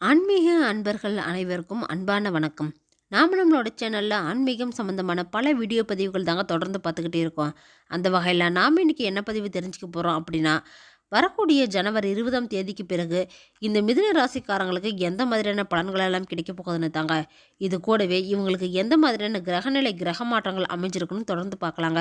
ஆன்மீக அன்பர்கள் அனைவருக்கும் அன்பான வணக்கம். நாம் நம்மளோட சேனலில் ஆன்மீகம் சம்மந்தமான பல வீடியோ பதிவுகள் தாங்க தொடர்ந்து பார்த்துக்கிட்டே இருக்கோம். அந்த வகையில் நாம் இன்னைக்கு என்ன பதிவு தெரிஞ்சுக்க போகிறோம் அப்படின்னா வரக்கூடிய ஜனவரி இருபதாம் தேதிக்கு பிறகு இந்த மிதுன ராசிக்காரங்களுக்கு எந்த மாதிரியான பலன்கள் எல்லாம் கிடைக்க போகுதுன்னு தாங்க. இது கூடவே இவங்களுக்கு எந்த மாதிரியான கிரகநிலை கிரக மாற்றங்கள் அமைஞ்சிருக்குன்னு தொடர்ந்து பார்க்கலாங்க.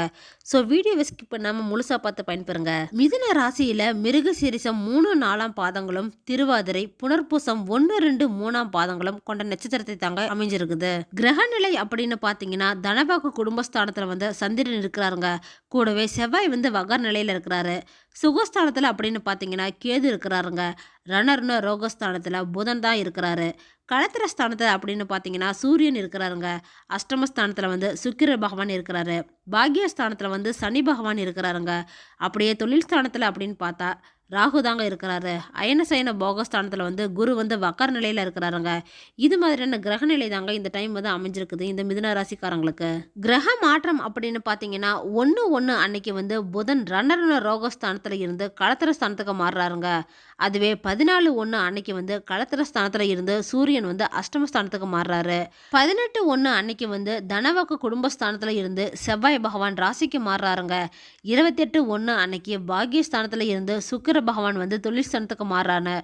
ஸோ வீடியோவை ஸ்கிப் பண்ணாமல் முழுசாக பார்த்து பயன்பெறுங்க. மிதுன ராசியில் மிருக சீரிசம் மூணு நாலாம் பாதங்களும் திருவாதிரை புனர்பூசம் ஒன்று ரெண்டு மூணாம் பாதங்களும் கொண்ட நட்சத்திரத்தை தாங்க அமைஞ்சிருக்குது. கிரகநிலை அப்படின்னு பார்த்தீங்கன்னா தனபாக்கு குடும்பஸ்தானத்தில் வந்து சந்திரன் இருக்கிறாருங்க. கூடவே செவ்வாய் வந்து வகர் நிலையில் இருக்கிறாரு. சுகஸ்தானத்தில் அப்படின்னு பார்த்தீங்கன்னா கேது இருக்கிறாருங்க. ரணர்னு ரோகஸ்தானத்தில் புதன் தான் இருக்கிறாரு. களத்திர ஸ்தானத்தில் அப்படின்னு பார்த்தீங்கன்னா சூரியன் இருக்கிறாருங்க. அஷ்டமஸ்தானத்தில் வந்து சுக்கிர பகவான் இருக்கிறாரு. பாக்யஸ்தானத்தில் வந்து சனி பகவான் இருக்கிறாருங்க. அப்படியே தொழில் ஸ்தானத்தில் அப்படின்னு பார்த்தா ராகு தாங்க இருக்கிறாரு. அயனசயன போகஸ்தானத்தில் வந்து குரு வந்து வக்கர் நிலையில் இருக்கிறாருங்க. இது மாதிரியான கிரக நிலை தாங்க இந்த டைம் வந்து அமைஞ்சிருக்குது இந்த மிதுன ராசிக்காரங்களுக்கு. கிரக மாற்றம் அப்படின்னு பார்த்தீங்கன்னா ஒன்று ஒன்று அன்னைக்கு வந்து புதன் ரணர்ன ரோகஸ்தானத்தில் இருந்து களத்திர ஸ்தானத்துக்கு மாறுறாருங்க. அதுவே பதினாலு ஒன்று அன்னைக்கு வந்து களத்திர ஸ்தானத்தில் இருந்து சூரியன் வந்து அஷ்டமஸ்தானத்துக்கு மாறுறாரு. பதினெட்டு ஒன்று அன்னைக்கு வந்து தனவாக்கு குடும்பஸ்தானத்தில் இருந்து செவ்வாய் பகவான் ராசிக்கு மாறுறாருங்க. இருபத்தெட்டு ஒன்று அன்னைக்கு பாக்யஸ்தானத்தில் இருந்து சுக்கிர பகவான் வந்து தொழில் ஸ்தானத்துக்கு மாறுறாரு.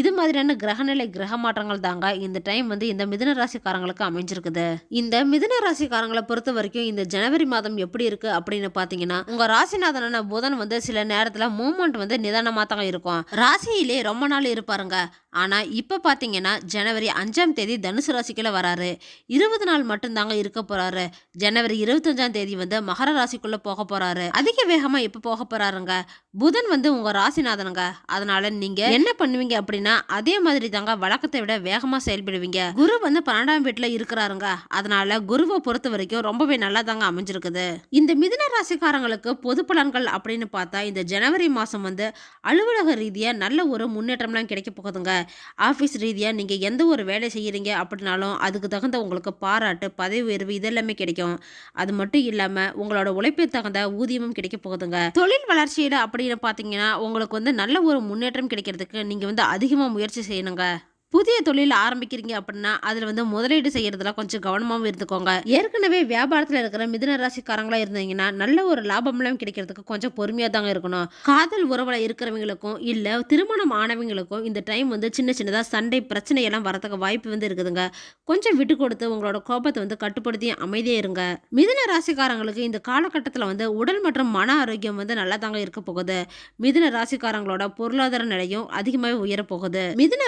இது மாதிரியான கிரகநிலை கிரக மாற்றங்கள் தாங்க இந்த டைம் வந்து இந்த மிதுன ராசிக்காரங்களுக்கு அமைஞ்சிருக்குது. இந்த மிதுன ராசிக்காரங்களை பொறுத்த வரைக்கும் இந்த ஜனவரி மாதம் எப்படி இருக்கு அப்படின்னு பார்த்தீங்கன்னா உங்க ராசிநாதனான புதன் வந்து சில நேரத்தில் மூமெண்ட் வந்து நிதானமாக தான் இருக்கும். ராசி சென்னையிலே ரொம்ப நாள் இருப்பாருங்க. ஆனால் இப்போ பார்த்தீங்கன்னா ஜனவரி அஞ்சாம் தேதி தனுசு ராசிக்குள்ளே வராரு. இருபது நாள் மட்டும்தாங்க இருக்க போகிறாரு ஜனவரி இருபத்தஞ்சாம் தேதி வந்து மகர ராசிக்குள்ளே போக போகிறாரு அதிக வேகமாக இப்போ போக போகிறாருங்க புதன் வந்து உங்கள் ராசிநாதனுங்க. அதனால் நீங்கள் என்ன பண்ணுவீங்க அப்படின்னா அதே மாதிரி தாங்க வழக்கத்தை விட வேகமாக செயல்படுவீங்க. குரு வந்து பன்னெண்டாம் வீட்டில் இருக்கிறாருங்க. அதனால் குருவை பொறுத்த வரைக்கும் ரொம்பவே நல்லா தாங்க அமைஞ்சிருக்குது. இந்த மிதுன ராசிக்காரங்களுக்கு பொது பலன்கள் அப்படின்னு பார்த்தா இந்த ஜனவரி மாதம் வந்து அலுவலக ரீதியாக நல்ல ஒரு முன்னேற்றம்லாம் கிடைக்க போகுதுங்க. ஆஃபீஸ் ரீதியாக நீங்கள் எந்த ஒரு வேலை செய்கிறீங்க அப்படின்னாலும் அதுக்கு தகுந்த உங்களுக்கு பாராட்டு பதவி உயர்வு இதெல்லாமே கிடைக்கும். அது மட்டும் இல்லாமல் உங்களோட உழைப்புக்கு தகுந்த ஊதியமும் கிடைக்க போகுதுங்க. தொழில் வளர்ச்சியில் அப்படின்னு பார்த்தீங்கன்னா உங்களுக்கு வந்து நல்ல ஒரு முன்னேற்றம் கிடைக்கிறதுக்கு நீங்கள் வந்து அதிகமாக முயற்சி செய்யணுங்க. புதிய தொழில் ஆரம்பிக்கிறீங்க அப்படின்னா அதில் வந்து முதலீடு செய்கிறதுல கொஞ்சம் கவனமாகவும் இருந்துக்கோங்க. ஏற்கனவே வியாபாரத்தில் இருக்கிற மிதுன ராசிக்காரங்களாக இருந்தீங்கன்னா நல்ல ஒரு லாபம்லாம் கிடைக்கிறதுக்கு கொஞ்சம் பொறுமையாக தாங்க இருக்கணும். காதல் உறவில் இருக்கிறவங்களுக்கும் இல்லை திருமணம் ஆனவங்களுக்கும் இந்த டைம் வந்து சின்ன சின்னதாக சண்டை பிரச்சனையெல்லாம் வரதுக்கு வாய்ப்பு வந்து இருக்குதுங்க. கொஞ்சம் விட்டு கொடுத்து உங்களோட கோபத்தை வந்து கட்டுப்படுத்தி அமைதியாக இருங்க. மிதுன ராசிக்காரங்களுக்கு இந்த காலகட்டத்தில் வந்து உடல் மற்றும் மன ஆரோக்கியம் வந்து நல்லா தாங்க இருக்க போகுது. மிதுன ராசிக்காரங்களோட பொருளாதார நிலையும் அதிகமாகவே உயரப்போகுது மிதுன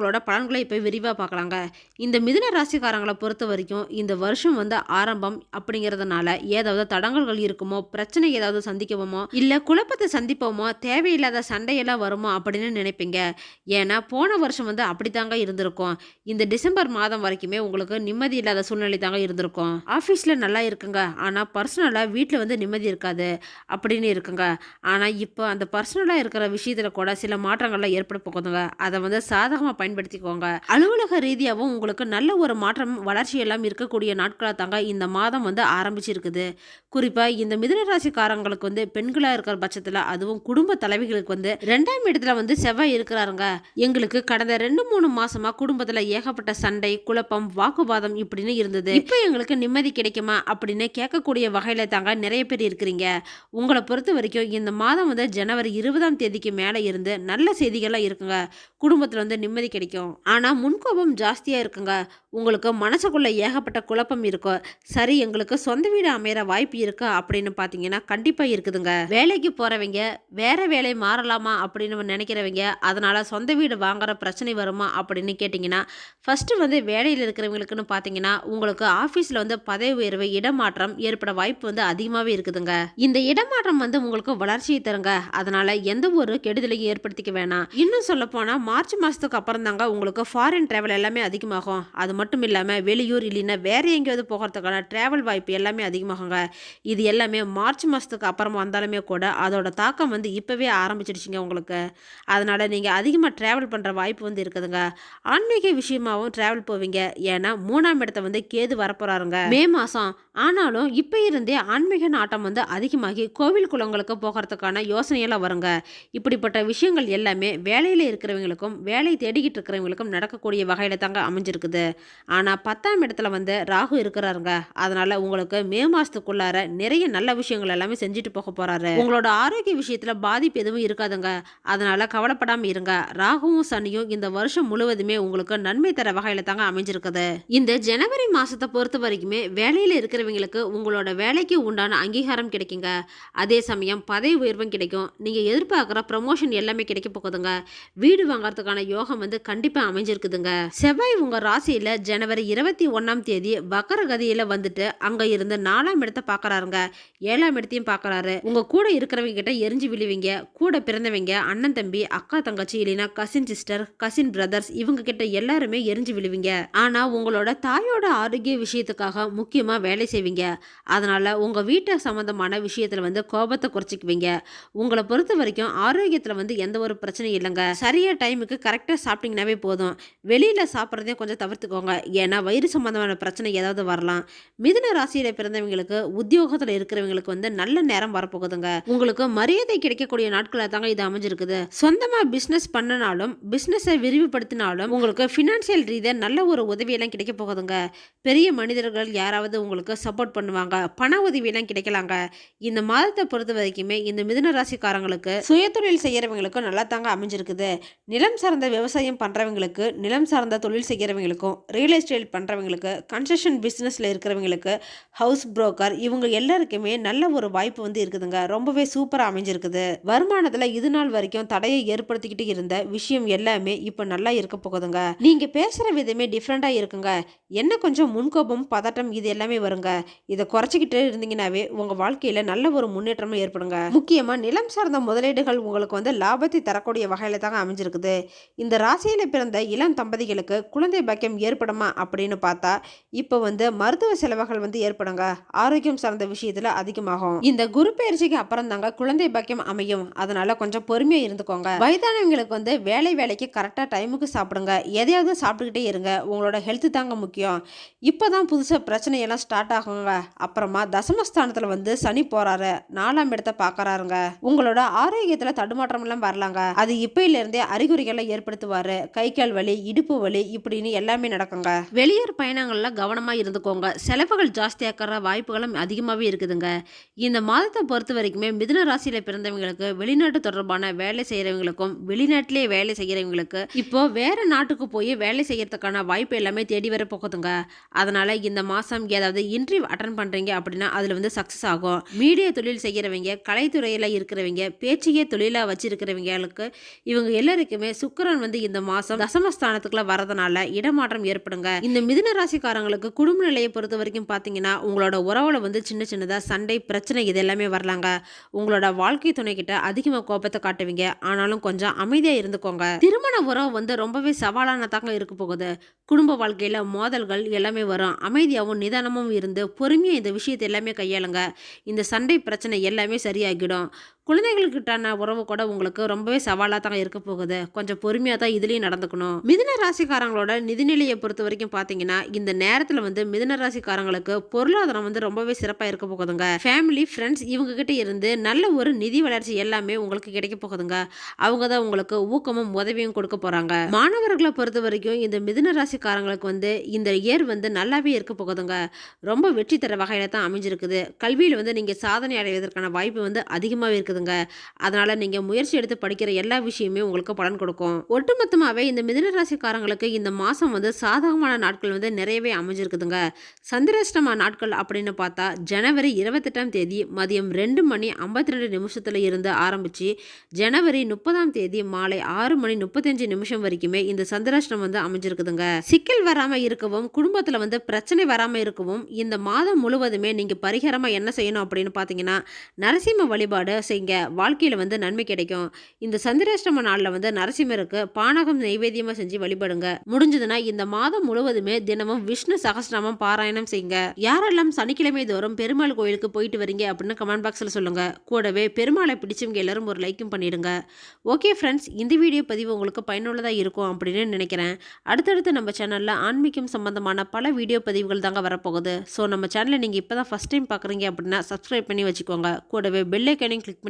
ராசிக்காரங்களோட பலன்களை இப்போ விரிவாக பார்க்கலாங்க. இந்த மிதுன ராசிக்காரங்களை பொறுத்த வரைக்கும் இந்த வருஷம் வந்து ஆரம்பம் அப்படிங்கிறதுனால ஏதாவது தடங்கல்கள் இருக்குமோ பிரச்சனை ஏதாவது சந்திக்கவோமோ இல்லை குழப்பத்தை சந்திப்போமோ தேவையில்லாத சண்டையெல்லாம் வருமோ அப்படின்னு நினைப்பீங்க. ஏன்னா போன வருஷம் வந்து அப்படித்தாங்க இருந்திருக்கும். இந்த டிசம்பர் மாதம் வரைக்குமே உங்களுக்கு நிம்மதி இல்லாத சூழ்நிலை தாங்க இருந்திருக்கும். ஆஃபீஸில் நல்லா இருக்குங்க. ஆனால் பர்சனலாக வீட்டில் வந்து நிம்மதி இருக்காது அப்படின்னு இருக்குங்க. ஆனால் இப்போ அந்த பர்சனலாக இருக்கிற விஷயத்தில் கூட சில மாற்றங்கள்லாம் ஏற்பட போகுதுங்க. அதை வந்து சாதகமாக பயன்படுத்திக்கோங்க. அலுவலக ரீதியாகவும் உங்களுக்கு நல்ல ஒரு மாற்றம் வளர்ச்சி எல்லாம் இருக்கக்கூடிய நாட்களாக தாங்க இந்த மாதம் வந்து ஆரம்பிச்சிருக்குது. குறிப்பாக இந்த மிதுன ராசிக்காரங்களுக்கு வந்து பெண்களாக இருக்கிற பட்சத்தில் அதுவும் குடும்ப தலைவிகளுக்கு வந்து ரெண்டாம் இடத்துல வந்து செவ்வாய் இருக்கிறாருங்க. எங்களுக்கு கடந்த ரெண்டு மூணு மாசமா குடும்பத்தில் ஏகப்பட்ட சண்டை குழப்பம் வாக்குவாதம் இப்படின்னு இருந்தது. இப்போ எங்களுக்கு நிம்மதி கிடைக்குமா அப்படின்னு கேட்கக்கூடிய வகையில் தாங்க நிறைய பேர் இருக்கிறீங்க. உங்களை பொறுத்த வரைக்கும் இந்த மாதம் வந்து ஜனவரி இருபதாம் தேதிக்கு மேலே இருந்து நல்ல செய்திகள்லாம் இருக்குங்க. குடும்பத்தில் வந்து நிம்மதி கிடைக்கும் ஆனால் முன்கோபம் ஜாஸ்தியாக இருக்குங்க. உங்களுக்கு மனசுக்குள்ளே ஏகப்பட்ட குழப்பம் இருக்கும் சரி எங்களுக்கு சொந்த வீடு அமையிற வாய்ப்பு இருக்கு அப்படின்னு பார்த்தீங்கன்னா கண்டிப்பாக இருக்குதுங்க. வேலைக்கு போகிறவங்க வேற வேலை மாறலாமா அப்படின்னு நினைக்கிறவங்க அதனால் சொந்த வீடு வாங்குற பிரச்சனை வருமா அப்படின்னு கேட்டிங்கன்னா ஃபஸ்ட்டு வந்து வேலையில் இருக்கிறவங்களுக்குன்னு பார்த்தீங்கன்னா உங்களுக்கு ஆஃபீஸில் வந்து பதவி உயர்வு இடமாற்றம் ஏற்பட வாய்ப்பு வந்து அதிகமாகவே இருக்குதுங்க. இந்த இடமாற்றம் வந்து உங்களுக்கு வளர்ச்சியை தருங்க. அதனால் எந்த ஒரு கெடுதலையும் ஏற்படுத்திக்க வேணாம். இன்னும் சொல்ல போனால் மார்ச் மாதத்துக்கு அப்புறம் தாங்க உங்களுக்கு ஃபாரின் ட்ராவல் எல்லாமே அதிகமாகும். அது மட்டும் இல்லாமல் வெளியூர் இல்லைன்னா வேறு எங்கேயாவது போகிறதுக்கான ட்ராவல் வாய்ப்பு எல்லாமே அதிகமாகுங்க. இது எல்லாமே மார்ச் மாதத்துக்கு அப்புறம் வந்தாலுமே கூட அதோட தாக்கம் வந்து இப்போவே ஆரம்பிச்சிடுச்சிங்க உங்களுக்கு. அதனால் நீங்கள் அதிகமாக ட்ராவல் பண்ணுற வாய்ப்பு வந்து இருக்குதுங்க. ஆன்மீக விஷயமாவும் ட்ராவல் போவீங்க. ஏன்னா மூணாம் இடத்த வந்து கேது வரப்போகிறாருங்க மே மாதம் ஆனாலும் இப்போ இருந்தே ஆன்மீக நாட்டம் வந்து அதிகமாகி கோவில் குளங்களுக்கு போகிறதுக்கான யோசனையெல்லாம் வருங்க. இப்படிப்பட்ட விஷயங்கள் எல்லாமே வேலையில் இருக்கிறவங்களுக்கும் வேலை தேடிக்கிட்டு இருக்கிறவங்களுக்கும் நடக்கக்கூடிய வகையில் தாங்க அமைஞ்சிருக்குது. ஆனால் பத்தாம் இடத்துல வந்து ராகு இருக்கிறாருங்க. அதனால் உங்களுக்கு மே மாதத்துக்குள்ளார நிறைய நல்ல விஷயங்கள் எல்லாமே செஞ்சுட்டு போக போகிறாரு உங்களோட ஆரோக்கிய விஷயத்தில் பாதிப்பு எதுவும் இருக்காதுங்க. அதனால் கவலைப்படாமல் இருங்க. ராகுவும் சனியும் இந்த வருஷம் முழுவதுமே உங்களுக்கு நன்மை தர வகையில் தாங்க அமைஞ்சிருக்குது. இந்த ஜனவரி மாதத்தை பொறுத்த வரைக்குமே வேலையில் இருக்கிறவங்களுக்கு உங்களோட வேலைக்கு உண்டான அங்கீகாரம் கிடைக்குங்க. அதே சமயம் பதவி உயர்வும் கிடைக்கும். நீங்கள் எதிர்பார்க்குற ப்ரமோஷன் எல்லாமே கிடைக்க போகுதுங்க. வீடு வாங்குறதுக்கான யோகம் வந்து கண்டிப்பாக அமைஞ்சிருக்குதுங்க. செவ்வாய் உங்கள் ராசியில் ஜனவரி இருபத்தி ஒன்றாம் தேதி வக்கரகதியில் வந்துட்டு அங்கே இருந்து நாலாம் இடத்தை பார்க்குறாருங்க ஏழாம் இடத்தையும் பார்க்குறாரு உங்கள் கூட இருக்கிறவங்க கிட்ட எரிஞ்சு விழுவீங்க. கூட பிறந்தவங்க அண்ணன் தம்பி அக்கா தங்கச்சி இல்லைன்னா கசின் சிஸ்டர் கசின் பிரதர்ஸ் இவங்க கிட்ட எல்லாருமே எரிஞ்சு விழுவீங்க. ஆனால் உங்களோட தாயோட ஆரோக்கிய விஷயத்துக்காக முக்கியமாக வேலை செய்வீங்க. அதனால் உங்கள் வீட்டை சம்மந்தமான விஷயத்தில் வந்து கோபத்தை குறைச்சிக்குவீங்க. உங்களை பொறுத்த வரைக்கும் ஆரோக்கியத்தில் வந்து எந்த ஒரு பிரச்சனையும் இல்லைங்க. சரியா டைமுக்கு கரெக்டாக சாப்பிட்டீங்கன்னாவே போதும். வெளியில் சாப்பிட்றதையும் கொஞ்சம் தவிர்த்துக்கோங்க. ஏன்னா வயிறு சம்மந்தமான பிரச்சனை ஏதாவது வரலாம். மிதுன ராசியில் பிறந்தவங்களுக்கு உத்தியோகத்தில் இருக்கிறவங்களுக்கு வந்து நல்ல நேரம் வரப்போகுதுங்க. உங்களுக்கு மரியாதை கிடைக்கக்கூடிய நாட்களாக தாங்க இது அமைஞ்சிருக்குது. சொந்தமாக பிஸ்னஸ் பண்ணனாலும் பிஸ்னஸை விரிவுபடுத்தினாலும் உங்களுக்கு ஃபினான்ஷியல் ரீதியாக நல்ல ஒரு உதவியெல்லாம் கிடைக்க போகுதுங்க. பெரிய மனிதர்கள் யாராவது உங்களுக்கு சப்போர்ட் பண்ணுவாங்க. பண உதவியெல்லாம் கிடைக்கலாங்க. இந்த மாதத்தை பொறுத்த வரைக்குமே இந்த மிதுன ராசிக்காரங்களுக்கு சுயதொழில் செய்கிறவங்களுக்கு நல்லா தாங்க அமைஞ்சிருக்குது. நிலம் சார்ந்த விவசாயம் பண்ணுறவங்களுக்கு நிலம் சார்ந்த தொழில் செய்கிறவங்களுக்கும் ரியல் எஸ்டேட் பண்ணுறவங்களுக்கு கன்ஸ்ட்ரக்ஷன் பிஸ்னஸில் இருக்கிறவங்களுக்கு ஹவுஸ் புரோக்கர் இவங்க எல்லாருக்குமே நல்ல ஒரு வாய்ப்பு வந்து இருக்குதுங்க. ரொம்பவே சூப்பராக அமைஞ்சிருக்குது. வருமானத்தில் இது நாள் வரைக்கும் தடையை ஏற்படுத்திக்கிட்டு இருந்த விஷயம் எல்லாமே இப்போ நல்லா இருக்க போகுதுங்க. நீங்கள் பேசுகிற விதமே டிஃப்ரெண்ட்டாக இருக்குங்க. என்ன கொஞ்சம் முன்கோபம் பதட்டம் இது எல்லாமே வருங்க. இதை குறைச்சிக்கிட்டே இருந்தீங்கன்னாவே உங்கள் வாழ்க்கையில் நல்ல ஒரு முன்னேற்றமும் ஏற்படுங்க. முக்கியமாக நிலம் சார்ந்த முதலீடுகள் உங்களுக்கு வந்து லாபத்தை தரக்கூடிய வகையில் தாங்க அமைஞ்சிருக்குது. இந்த ராசி ராசியில் பிறந்த இளம் தம்பதிகளுக்கு குழந்தை பாக்கியம் ஏற்படுமா அப்படின்னு பார்த்தா இப்போ வந்து மருத்துவ செலவுகள் வந்து ஏற்படுங்க. ஆரோக்கியம் சார்ந்த விஷயத்தில் அதிகமாகும். இந்த குரு பயிற்சிக்கு அப்புறம் தாங்க குழந்தை பாக்கியம் அமையும். அதனால கொஞ்சம் பொறுமையாக இருந்துக்கோங்க. வயதானவங்களுக்கு வந்து வேலை வேலைக்கு கரெக்டாக டைமுக்கு சாப்பிடுங்க. எதையாவது சாப்பிட்டுக்கிட்டே இருங்க. உங்களோட ஹெல்த் தாங்க முக்கியம். இப்போ தான் புதுசாக பிரச்சனையெல்லாம் ஸ்டார்ட் ஆகுங்க. அப்புறமா தசமஸ்தானத்தில் வந்து சனி போறாரு. நாலாம் இடத்தை பார்க்கறாருங்க உங்களோட ஆரோக்கியத்தில் தடுமாற்றம் எல்லாம் வரலாங்க. அது இப்பையிலேருந்தே அறிகுறிகளை ஏற்படுத்துவார். கை கால் வலி இடுப்பு வலி இப்படின்னு எல்லாமே நடக்குங்க. வெளியூர் பயணங்களில் கவனமாக இருந்துக்கோங்க. செலவுகள் ஜாஸ்தியாக்கிற வாய்ப்புகளும் அதிகமாகவே இருக்குதுங்க. இந்த மாதத்தை பொறுத்த வரைக்குமே மிதுன ராசியில் பிறந்தவங்களுக்கு வெளிநாட்டு தொடர்பான வேலை செய்கிறவங்களுக்கும் வெளிநாட்டிலே வேலை செய்கிறவங்களுக்கு இப்போ வேற நாட்டுக்கு போய் வேலை செய்யறதுக்கான வாய்ப்பு எல்லாமே தேடி வர போகுதுங்க. அதனால இந்த மாதம் ஏதாவது இன்டர்வியூ அட்டன் பண்ணுறீங்க அப்படின்னா அதில் வந்து சக்ஸஸ் ஆகும். மீடியா தொழில் செய்கிறவங்க கலைத்துறையில் இருக்கிறவங்க பேச்சையே தொழிலாக வச்சிருக்கிறவங்களுக்கு இவங்க எல்லாருக்குமே சுக்கரன் வந்து இந்த மாதம் தசமஸ்தானத்துக்குள்ள வரதுனால இடமாற்றம் ஏற்படுங்க. இந்த மிதுன ராசிக்காரங்களுக்கு குடும்ப நிலையை பொறுத்த வரைக்கும் பார்த்தீங்கன்னா உங்களோட உறவுல வந்து சின்ன சின்னதாக சண்டை பிரச்சனை இது எல்லாமே வரலாங்க. உங்களோட வாழ்க்கை துணை கிட்ட அதிகமாக கோபத்தை காட்டுவீங்க. ஆனாலும் கொஞ்சம் அமைதியாக இருந்துக்கோங்க. திருமண உறவு வந்து ரொம்பவே சவாலானதாக இருக்க போகுது. குடும்ப வாழ்க்கையில் மோதல்கள் எல்லாமே வரும். அமைதியாகவும் நிதானமும் இருந்து பொறுமையாக இந்த விஷயத்தை எல்லாமே கையாளுங்க. இந்த சண்டை பிரச்சனை எல்லாமே சரியாகிடும். குழந்தைகளுக்கிட்டான உறவு கூட உங்களுக்கு ரொம்பவே சவாலாக தான் இருக்க போகுது. கொஞ்சம் பொறுமையாக தான் இதுலேயும் நடந்துக்கணும். மிதின ராசிக்காரங்களோட நிதிநிலையை பொறுத்த வரைக்கும் பார்த்தீங்கன்னா இந்த நேரத்தில் வந்து மிதின ராசிக்காரங்களுக்கு பொருளாதாரம் வந்து ரொம்பவே சிறப்பாக இருக்க போகுதுங்க. ஃபேமிலி ஃப்ரெண்ட்ஸ் இவங்க கிட்ட இருந்து நல்ல ஒரு நிதி வளர்ச்சி எல்லாமே உங்களுக்கு கிடைக்க போகுதுங்க. அவங்க தான் உங்களுக்கு ஊக்கமும் உதவியும் கொடுக்க போகிறாங்க மாணவர்களை பொறுத்த வரைக்கும் இந்த மிதின ராசிக்காரங்களுக்கு வந்து இந்த இயர் வந்து நல்லாவே இருக்க போகுதுங்க. ரொம்ப வெற்றி தர வகையில் தான் அமைஞ்சிருக்குது. கல்வியில் வந்து நீங்கள் சாதனை அடைவதற்கான வாய்ப்பு வந்து அதிகமாகவே இருக்குதுங்க. அதனால் நீங்கள் முயற்சி எடுத்து படிக்கிற எல்லா விஷயமே உங்களுக்கு பலன் கொடுக்கும். ஒட்டுமொத்தமாகவே இந்த மிதுன ராசிக்காரங்களுக்கு இந்த மாதம் வந்து சாதகமான நாட்கள் வந்து நிறையவே அமைஞ்சிருக்குதுங்க. சந்திராஷ்டம நாட்கள் அப்படின்னு பார்த்தா ஜனவரி இருபத்தெட்டாம் தேதி மதியம் ரெண்டு மணி ஐம்பத்தி ரெண்டு நிமிஷத்தில் இருந்து ஆரம்பித்து ஜனவரி முப்பதாம் தேதி மாலை ஆறு மணி முப்பத்தஞ்சு நிமிஷம் வரைக்குமே இந்த சந்திராஷ்டம் வந்து அமைஞ்சிருக்குதுங்க. சிக்கல் வராமல் இருக்கவும் குடும்பத்தில் வந்து பிரச்சனை வராமல் இருக்கவும் இந்த மாதம் முழுவதுமே நீங்கள் பரிகாரமாக என்ன செய்யணும் அப்படின்னு பார்த்தீங்கன்னா நரசிம்ம வழிபாடு செய்யுங்க வாழ்க்கையில் வந்து நன்மை கிடைக்கும். இந்த சந்திராஷ்டம நாளில் வந்து நரசிம்மருக்கு பானகம் நைவேத்தியமாக செஞ்சு வழிபடுங்க. முடிஞ்சதுன்னா இந்த மாதம் முழுவதுமே தினமும் விஷ்ணு சகஸ்ரநாமம் பாராயணம் செய்யுங்க. யாரெல்லாம் சனிக்கிழமை தோறும் பெருமாள் கோயிலுக்கு போயிட்டு வரீங்க அப்படின்னு கமெண்ட் பாக்ஸில் சொல்லுங்க. கூடவே பெருமாளை பிடிச்சவங்க எல்லாரும் ஒரு லைக்கும் பண்ணிடுங்க. ஓகே ஃப்ரெண்ட்ஸ் இந்த வீடியோ பதிவு உங்களுக்கு பயனுள்ளதாக இருக்கும் அப்படின்னு நினைக்கிறேன். அடுத்தடுத்து நம்ம சேனலில் ஆன்மீகம் சம்பந்தமான பல வீடியோ பதிவுகள் தாங்க வரப்போகுது. ஸோ நம்ம சேனலை நீங்கள் இப்போ தான் ஃபஸ்ட் டைம் பார்க்குறீங்க அப்படின்னா சப்ஸ்கிரைப் பண்ணி வச்சுக்கோங்க. கூடவே பெல் ஐக்கனையும் கிளிக் பண்ணி